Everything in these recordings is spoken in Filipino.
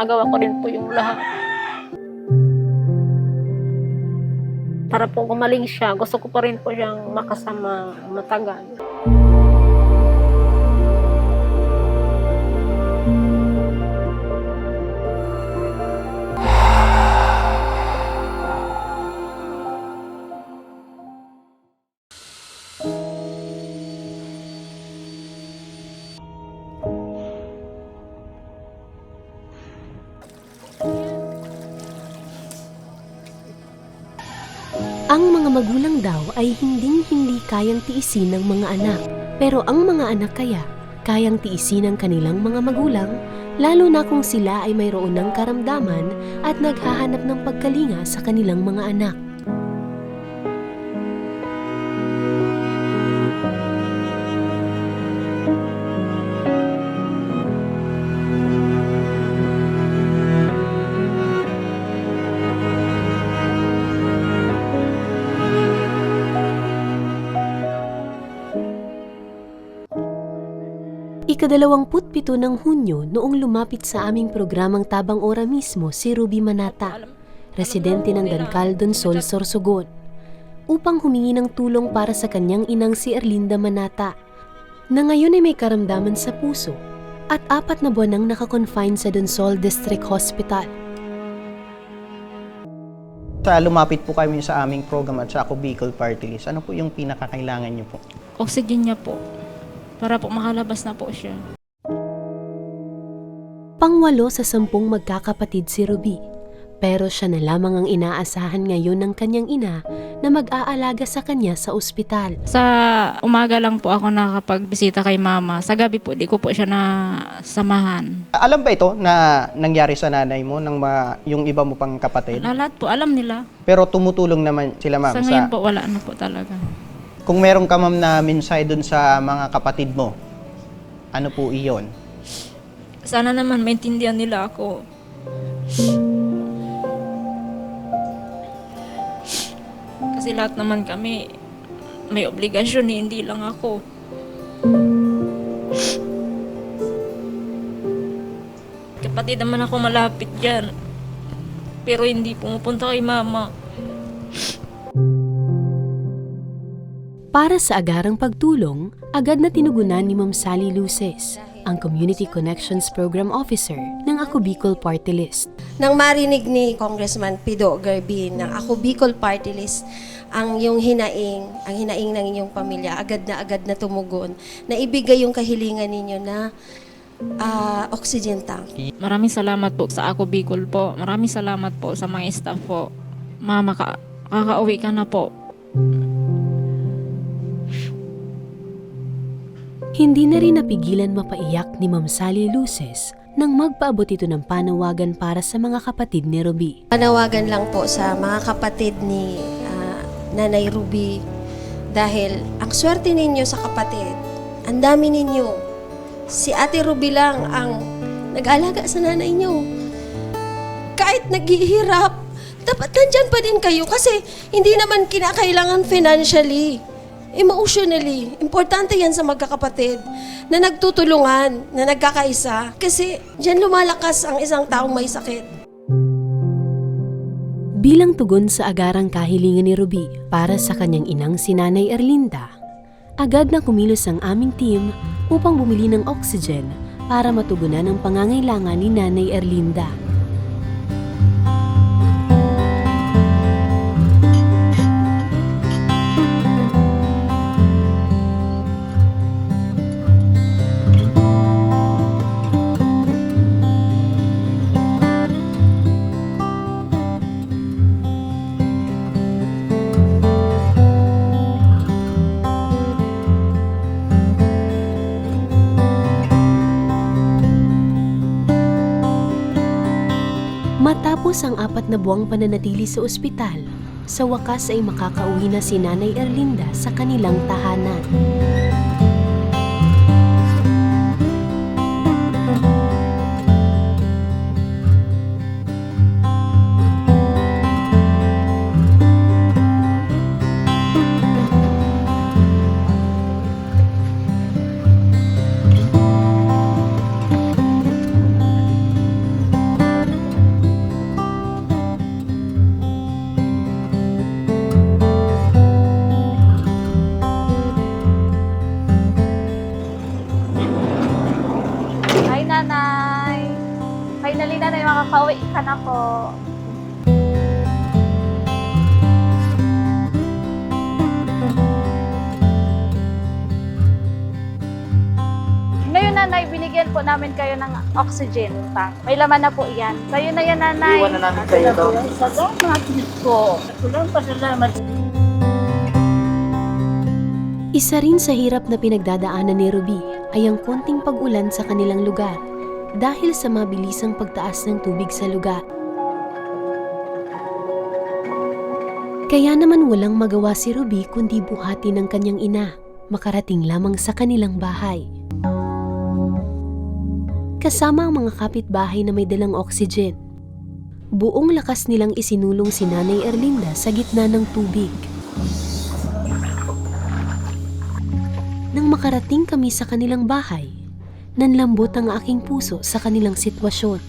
ginagawa ko rin po yung lahat. Para po gumaling siya, gusto ko pa rin po siyang makasama matagal. Mga magulang daw ay hinding-hindi kayang tiisin ng mga anak. Pero ang mga anak kaya, kayang tiisin ng kanilang mga magulang, lalo na kung sila ay mayroon ng karamdaman at naghahanap ng pagkalinga sa kanilang mga anak. Ikadalawamput pito ng Hunyo noong lumapit sa aming programang Tabang Ora mismo si Ruby Manata, residente ng Dankal, Donsol, Sorsogon, upang humingi ng tulong para sa kanyang inang si Erlinda Manata, na ngayon ay may karamdaman sa puso at apat na buwan nang nakakonfine sa Donsol District Hospital. Sa lumapit po kami sa aming program at sa ako Bicol Party List, ano po yung pinakakailangan niyo po? Oxygen niya po. Para po makalabas na po siya. Pangwalo sa sampung magkakapatid si Ruby. Pero siya na lamang ang inaasahan ngayon ng kanyang ina na mag-aalaga sa kanya sa ospital. Sa umaga lang po ako nakapagbisita kay mama. Sa gabi po, di ko po siya na samahan. Alam ba ito na nangyari sa nanay mo ng ma- yung iba mo pang kapatid? Lahat po, alam nila. Pero tumutulong naman sila ma'am Sa sa, ngayon po, wala na po talaga. Kung meron ka ma'am na mensahe dun sa mga kapatid mo, ano po iyon? Sana naman maintindihan nila ako. Kasi lahat naman kami may obligasyon, eh, hindi lang ako. Kapatid naman ako malapit dyan. Pero hindi pumupunta kay mama. Para sa agarang pagtulong, agad na tinugunan ni Ma'am Sally Luces, ang Community Connections Program Officer ng Ako Bicol Party List. Nang marinig ni Congressman Pido Garbin ng ako Bicol Party List, ang yung hinaing, ang hinaing ng inyong pamilya, agad na agad na tumugon, na ibigay yung kahilingan ninyo na ah, oxygen tank. Maraming salamat po sa Ako Bicol po. Maraming salamat po sa mga staff po. Mama, ka kakauwi ka na po. Hindi na rin napigilan mapaiyak ni Ma'am Sally Luces nang magpaabot ito ng panawagan para sa mga kapatid ni Ruby. Panawagan lang po sa mga kapatid ni ah, Nanay Ruby dahil ang swerte ninyo sa kapatid, ang dami ninyo. Si Ate Ruby lang ang nag-alaga sa nanay nyo. Kahit naghihirap, dapat nandyan pa din kayo kasi hindi naman kinakailangan financially, emotionally. Importante yan sa magkakapatid na nagtutulungan, na nagkakaisa. Kasi dyan lumalakas ang isang taong may sakit. Bilang tugon sa agarang kahilingan ni Ruby para sa kanyang inang si Nanay Erlinda, agad na kumilos ang aming team upang bumili ng oxygen para matugunan ang pangangailangan ni Nanay Erlinda. Na buwang pananatili sa ospital, sa wakas ay makakauwi na si Nanay Erlinda sa kanilang tahanan. Makauwi ka na po. Ngayon, nanay, binigyan po namin kayo ng oxygen tank. May laman na po iyan. Sa'yo na yan, nanay. Iwan na namin sa iyo to. Salamat po. Kulang pasalamat. Isa rin sa hirap na pinagdadaanan ni Ruby ay ang konting pag-ulan sa kanilang lugar dahil sa mabilisang pagtaas ng tubig sa lugar. Kaya naman walang magawa si Ruby kundi buhati ng kanyang ina, makarating lamang sa kanilang bahay. Kasama ang mga kapitbahay na may dalang oxygen. Buong lakas nilang isinulong si Nanay Erlinda sa gitna ng tubig. Nang makarating kami sa kanilang bahay, nanlambot ang aking puso sa kanilang sitwasyon.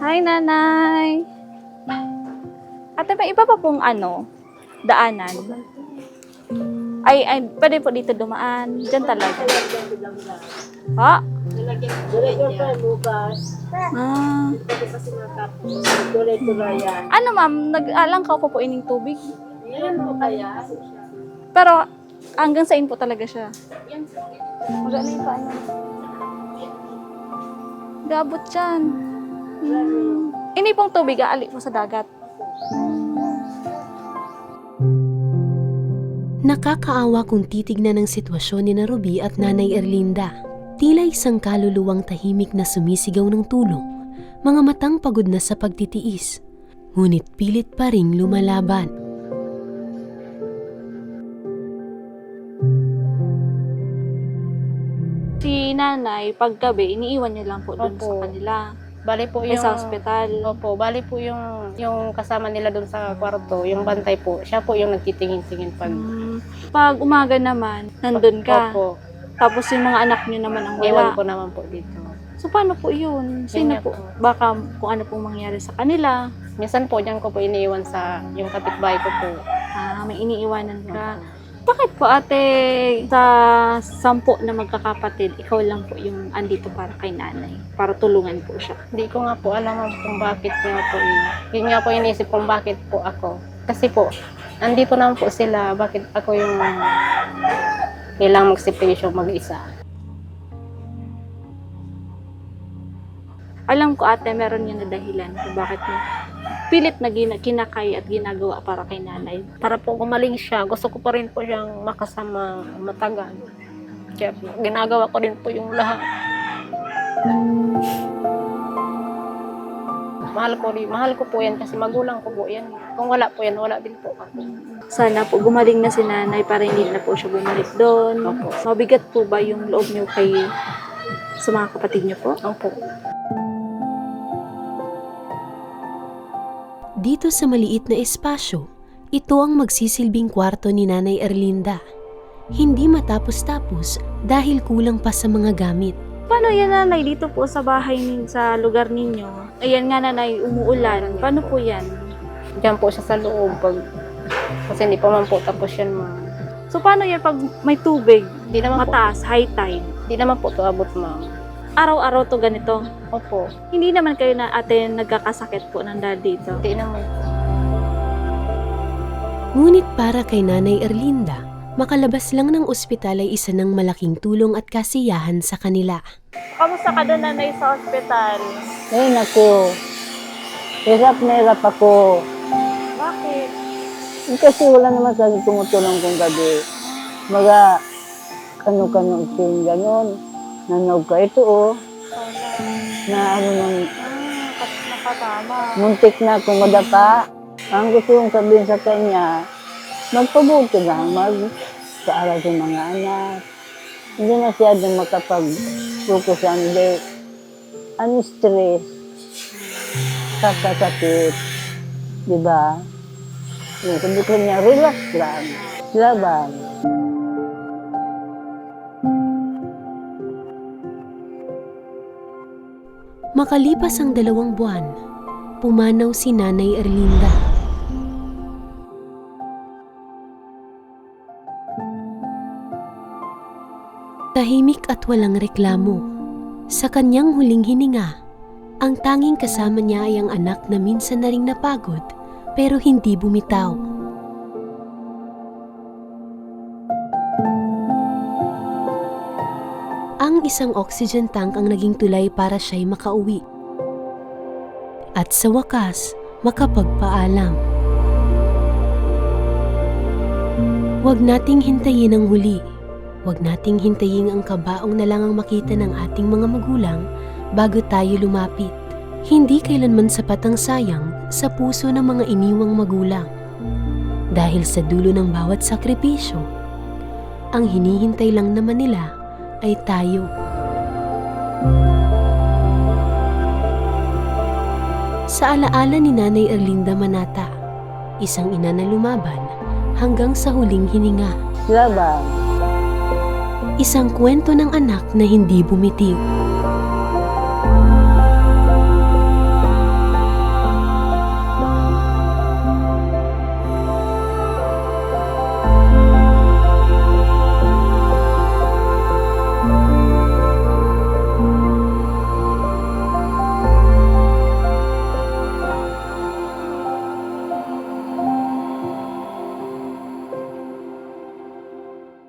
Hi, nanay. Ate, may iba pa pong ano, daanan? Ay, ay, pwede po dito dumaan. Diyan talaga. Ha? Ah. Ano ma'am, nag-alang ka po po ining tubig? Pero hanggang sa in po talaga siya. Magana yung paano. Gabot yan. Hmm. Ini pong tubig, aali po sa dagat. Nakakaawa kung titignan ang sitwasyon ni na Ruby at Nanay Erlinda. Tila isang kaluluwang tahimik na sumisigaw ng tulong, mga matang pagod na sa pagtitiis. Ngunit pilit pa ring lumalaban. Si nanay, paggabi, iniiwan niyo lang po doon Opo. sa kanila. Bali po Ay, yung... sa ospital. Opo, bali po yung, yung kasama nila doon sa kwarto, yung bantay po, siya po yung nagtitingin-tingin pag... Hmm. Pag umaga naman, nandun ka. Opo, Tapos yung mga anak niyo naman ang ewan wala. ko naman po dito. So, paano po yun? Sino nga po? po. Baka kung ano pong mangyari sa kanila. Minsan po, diyan ko po iniiwan sa yung kapitbahay ko po. Ah, may iniiwanan ka. Bakit po ate, sa sampo na magkakapatid, ikaw lang po yung andito para kay nanay? Para tulungan po siya. Hindi ko nga po alam kung bakit nga po yun. Yun nga po inisip kung bakit po ako. Kasi po, andito naman po sila, bakit ako yung kailangang magsipation mag-isa. Alam ko ate, meron yun na dahilan kung bakit mo pilit na gina- kinakaya at ginagawa para kay nanay. Para po gumaling siya, gusto ko pa rin po siyang makasama matagal. Kaya po, ginagawa ko rin po yung lahat. Mahal ko rin, mahal ko po yan kasi magulang ko po yan. Kung wala po yan, wala din po ako. Sana po gumaling na si nanay para hindi na po siya bumalik doon. Opo. Mabigat po ba yung loob niyo kay sa mga kapatid niyo po? Opo. Dito sa maliit na espasyo, ito ang magsisilbing kwarto ni Nanay Erlinda. Hindi matapos-tapos dahil kulang pa sa mga gamit. Paano yan nanay dito po sa bahay nin sa lugar ninyo? Ayan nga nanay, umuulan. Paano po yan? Diyan po siya sa loob. Pag, kasi hindi pa man po tapos yan, ma'am. So paano yan pag may tubig, Hindi naman po, mataas, high tide? hindi naman po to abot, ma'am. Araw-araw to ganito. Opo. Hindi naman kayo na ate nagkakasakit po ng dad dito. Hindi naman po. Ngunit para kay Nanay Erlinda, makalabas lang ng ospital ay isa ng malaking tulong at kasiyahan sa kanila. Kamusta ka doon nanay sa ospital? Ay, naku. Hirap na hirap ako. Bakit? Kasi wala naman sa tumutulong kong gabi. Mga kano-kano yung gano'n. Nanog ka ito oh. Na ano nang nakatama. muntik na akong madapa. Ang gusto kong sabihin sa kanya, magpabuti lang, mag-aaral sa mga anak. Hindi masyadong makapag-focus ang hindi. Ano stress, kakasakit, di ba? Sabi ko niya, relax lang, laban. Makalipas ang dalawang buwan, pumanaw si Nanay Erlinda. Tahimik at walang reklamo. Sa kanyang huling hininga, ang tanging kasama niya ay ang anak na minsan na ring napagod pero hindi bumitaw. Ang isang oxygen tank ang naging tulay para siya'y makauwi. At sa wakas, makapagpaalam. Huwag nating hintayin ang huli. Huwag nating hintayin ang kabaong na lang ang makita ng ating mga magulang bago tayo lumapit. Hindi kailanman sapat ang sayang sa puso ng mga iniwang magulang. Dahil sa dulo ng bawat sakripisyo, ang hinihintay lang naman nila ay tayo. Sa alaala ni Nanay Erlinda Manata, isang ina na lumaban hanggang sa huling hininga. Laban. Isang kwento ng anak na hindi bumitiw.